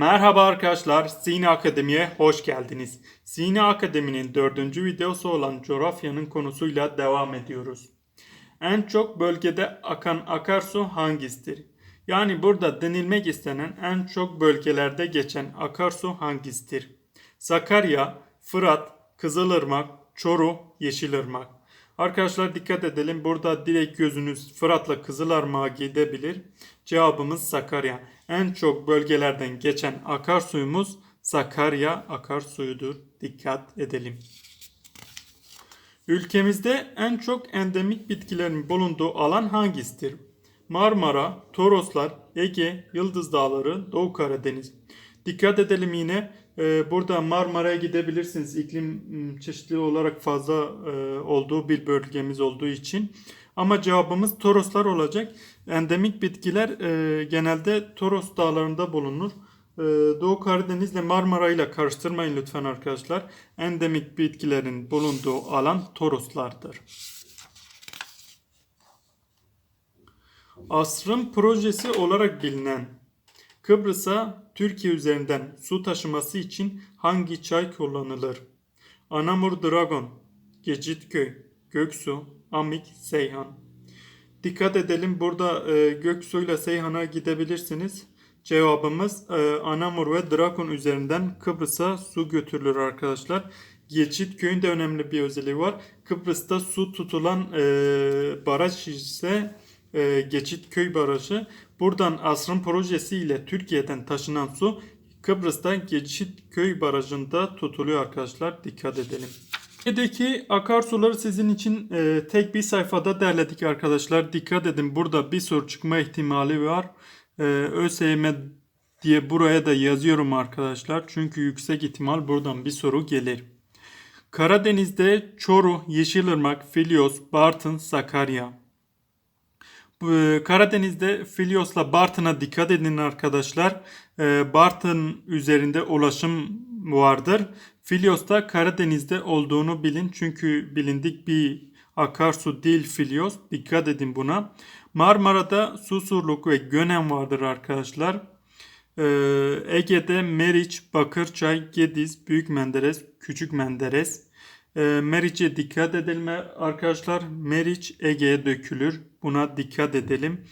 Merhaba arkadaşlar, Sine Akademi'ye hoş geldiniz. Sine Akademi'nin dördüncü videosu olan coğrafyanın konusuyla devam ediyoruz. En çok bölgede akan akarsu hangisidir? Yani burada denilmek istenen en çok bölgelerde geçen akarsu hangisidir? Sakarya, Fırat, Kızılırmak, Çoruh, Yeşilırmak. Arkadaşlar dikkat edelim. Burada direkt gözünüz Fırat'la Kızılırmak'a gidebilir. Cevabımız Sakarya. En çok bölgelerden geçen akarsuyumuz Sakarya akarsuyudur. Dikkat edelim. Ülkemizde en çok endemik bitkilerin bulunduğu alan hangisidir? Marmara, Toroslar, Ege, Yıldız Dağları, Doğu Karadeniz. Dikkat edelim yine burada Marmara'ya gidebilirsiniz. İklim m, çeşitliliği olarak fazla e, olduğu bir bölgemiz olduğu için. Ama cevabımız Toroslar olacak. Endemik bitkiler e, genelde Toros dağlarında bulunur. E, Doğu Karadeniz ile Marmara ile karıştırmayın lütfen arkadaşlar. Endemik bitkilerin bulunduğu alan Toroslardır. Asrın projesi olarak bilinen Kıbrıs'a Türkiye üzerinden su taşıması için hangi çay kullanılır? Anamur Dragon, Gecitköy, Göksu, Amik, Seyhan. Dikkat edelim burada e, Göksu ile Seyhan'a gidebilirsiniz. Cevabımız e, Anamur ve Dragon üzerinden Kıbrıs'a su götürülür arkadaşlar. Geçitköy'ün de önemli bir özelliği var. Kıbrıs'ta su tutulan e, baraj ise e, Geçitköy Barajı. Buradan asrın projesiyle Türkiye'den taşınan su Kıbrıs'ta Geçitköy Barajı'nda tutuluyor arkadaşlar. Dikkat edelim. Türkiye'deki akarsuları sizin için e, tek bir sayfada derledik arkadaşlar. Dikkat edin burada bir soru çıkma ihtimali var. E, ÖSYM diye buraya da yazıyorum arkadaşlar. Çünkü yüksek ihtimal buradan bir soru gelir. Karadeniz'de Çoruh, Yeşilırmak, Filyos, Bartın, Sakarya. Bu, Karadeniz'de Filyos'la Bartın'a dikkat edin arkadaşlar. Ee, Bartın üzerinde ulaşım vardır. Filyos'ta Karadeniz'de olduğunu bilin. Çünkü bilindik bir akarsu değil Filyos. Dikkat edin buna. Marmara'da Susurluk ve Gönen vardır arkadaşlar. Ee, Ege'de Meriç, Bakırçay, Gediz, Büyük Menderes, Küçük Menderes. E, Meriç'e dikkat edelim arkadaşlar. Meriç Ege'ye dökülür. Buna dikkat edelim.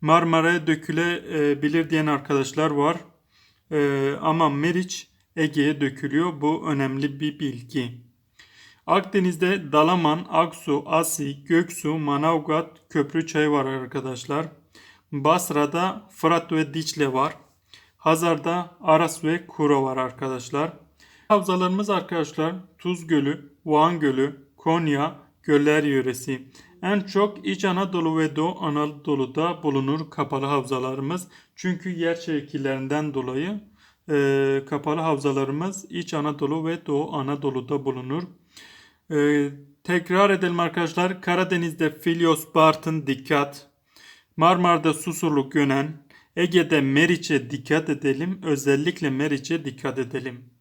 Marmara'ya dökülebilir diyen arkadaşlar var. E, ama Meriç Ege'ye dökülüyor. Bu önemli bir bilgi. Akdeniz'de Dalaman, Aksu, Asi, Göksu, Manavgat, Köprüçay var arkadaşlar. Basra'da Fırat ve Dicle var. Hazar'da Aras ve Kuro var arkadaşlar. Havzalarımız arkadaşlar Tuz Gölü, Van Gölü, Konya, Göller yöresi. En çok İç Anadolu ve Doğu Anadolu'da bulunur kapalı havzalarımız. Çünkü yer şekillerinden dolayı e, kapalı havzalarımız İç Anadolu ve Doğu Anadolu'da bulunur. E, tekrar edelim arkadaşlar. Karadeniz'de Filyos, Bartın dikkat. Marmara'da Susurluk Gönen. Ege'de Meriç'e dikkat edelim. Özellikle Meriç'e dikkat edelim.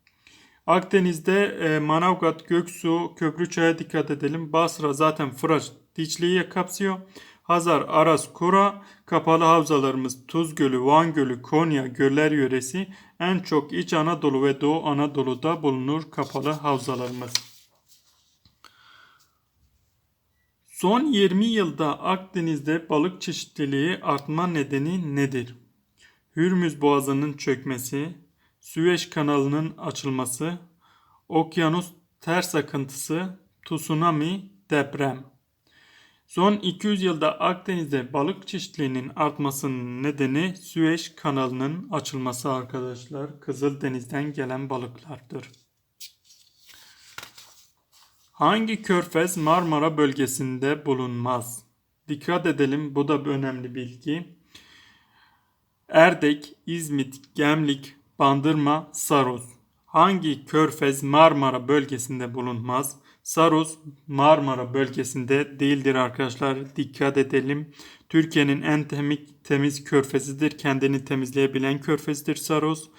Akdeniz'de e, Manavgat, Göksu, Köprüçay'a dikkat edelim. Basra zaten Fırat, Dicle'yi kapsıyor. Hazar, Aras, Kura, kapalı havzalarımız Tuz Gölü, Van Gölü, Konya, Göller yöresi en çok İç Anadolu ve Doğu Anadolu'da bulunur kapalı havzalarımız. Son 20 yılda Akdeniz'de balık çeşitliliği artma nedeni nedir? Hürmüz Boğazı'nın çökmesi, Süveyş kanalının açılması, okyanus ters akıntısı, tsunami, deprem. Son 200 yılda Akdeniz'de balık çeşitliliğinin artmasının nedeni Süveyş kanalının açılması arkadaşlar. Kızıldeniz'den gelen balıklardır. Hangi körfez Marmara bölgesinde bulunmaz? Dikkat edelim bu da bir önemli bilgi. Erdek, İzmit, Gemlik, Bandırma, Saros. Hangi körfez Marmara bölgesinde bulunmaz? Saros Marmara bölgesinde değildir arkadaşlar. Dikkat edelim. Türkiye'nin en temiz, temiz körfezidir. Kendini temizleyebilen körfezdir Saros.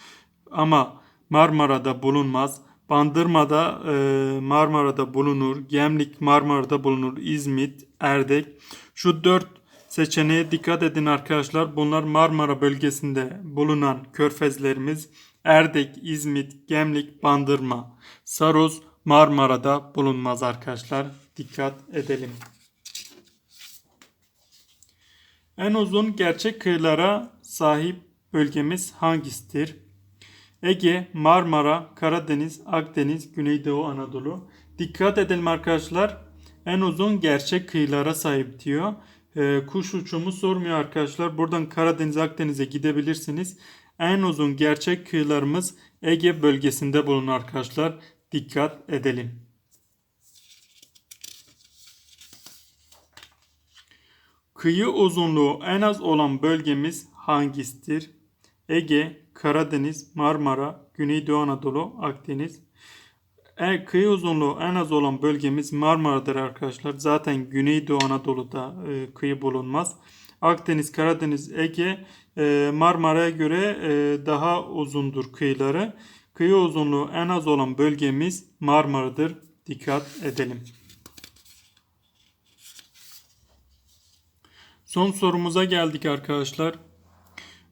Ama Marmara'da bulunmaz. Bandırma'da e, Marmara'da bulunur. Gemlik Marmara'da bulunur. İzmit, Erdek. Şu dört seçeneğe dikkat edin arkadaşlar. Bunlar Marmara bölgesinde bulunan körfezlerimiz Erdek, İzmit, Gemlik, Bandırma, Saros, Marmara'da bulunmaz arkadaşlar. Dikkat edelim. En uzun gerçek kıyılara sahip bölgemiz hangisidir? Ege, Marmara, Karadeniz, Akdeniz, Güneydoğu Anadolu. Dikkat edelim arkadaşlar. En uzun gerçek kıyılara sahip diyor. Ee, kuş uçumu sormuyor arkadaşlar. Buradan Karadeniz, Akdeniz'e gidebilirsiniz. En uzun gerçek kıyılarımız Ege bölgesinde bulunur arkadaşlar. Dikkat edelim. Kıyı uzunluğu en az olan bölgemiz hangisidir? Ege, Karadeniz, Marmara, Güneydoğu Anadolu, Akdeniz. E, kıyı uzunluğu en az olan bölgemiz Marmara'dır arkadaşlar. Zaten Güneydoğu Anadolu'da e, kıyı bulunmaz. Akdeniz, Karadeniz, Ege, e, Marmara'ya göre e, daha uzundur kıyıları. Kıyı uzunluğu en az olan bölgemiz Marmara'dır. Dikkat edelim. Son sorumuza geldik arkadaşlar.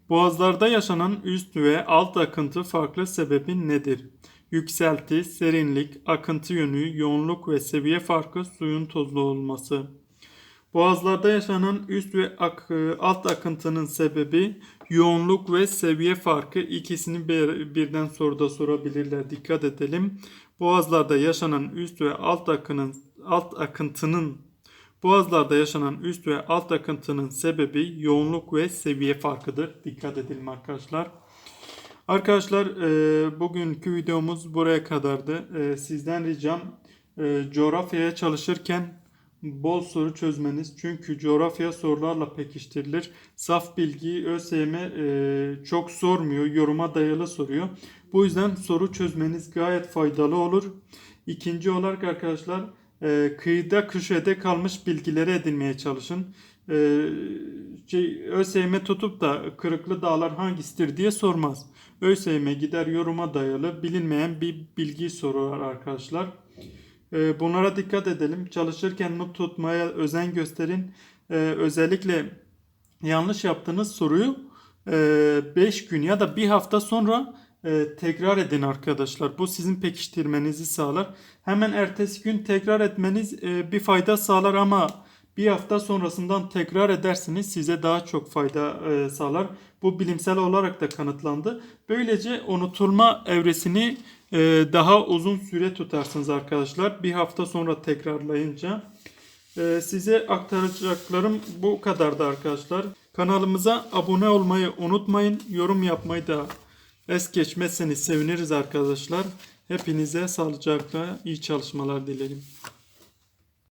Boğazlarda yaşanan üst ve alt akıntı farklı sebebi nedir? Yükselti, serinlik, akıntı yönü, yoğunluk ve seviye farkı suyun tozlu olması. Boğazlarda yaşanan üst ve ak- alt akıntının sebebi yoğunluk ve seviye farkı ikisini bir- birden soruda sorabilirler. Dikkat edelim. Boğazlarda yaşanan üst ve alt akının alt akıntının Boğazlarda yaşanan üst ve alt akıntının sebebi yoğunluk ve seviye farkıdır. Dikkat edelim arkadaşlar. Arkadaşlar e, bugünkü videomuz buraya kadardı. E, sizden ricam e, coğrafyaya çalışırken bol soru çözmeniz. Çünkü coğrafya sorularla pekiştirilir. Saf bilgiyi ÖSYM e, çok sormuyor. Yoruma dayalı soruyor. Bu yüzden soru çözmeniz gayet faydalı olur. İkinci olarak arkadaşlar e, kıyıda köşede kalmış bilgileri edinmeye çalışın. E, şey, ÖSYM tutup da kırıklı dağlar hangisidir diye sormaz. ÖSYM gider yoruma dayalı bilinmeyen bir bilgi sorar arkadaşlar. E, bunlara dikkat edelim. Çalışırken not tutmaya özen gösterin. E, özellikle yanlış yaptığınız soruyu 5 gün ya da bir hafta sonra e, tekrar edin arkadaşlar. Bu sizin pekiştirmenizi sağlar. Hemen ertesi gün tekrar etmeniz e, bir fayda sağlar ama bir hafta sonrasından tekrar edersiniz size daha çok fayda e, sağlar. Bu bilimsel olarak da kanıtlandı. Böylece unutulma evresini e, daha uzun süre tutarsınız arkadaşlar. Bir hafta sonra tekrarlayınca. E, size aktaracaklarım bu kadardı arkadaşlar. Kanalımıza abone olmayı unutmayın. Yorum yapmayı da es geçmezseniz seviniriz arkadaşlar. Hepinize sağlıcakla iyi çalışmalar dilerim.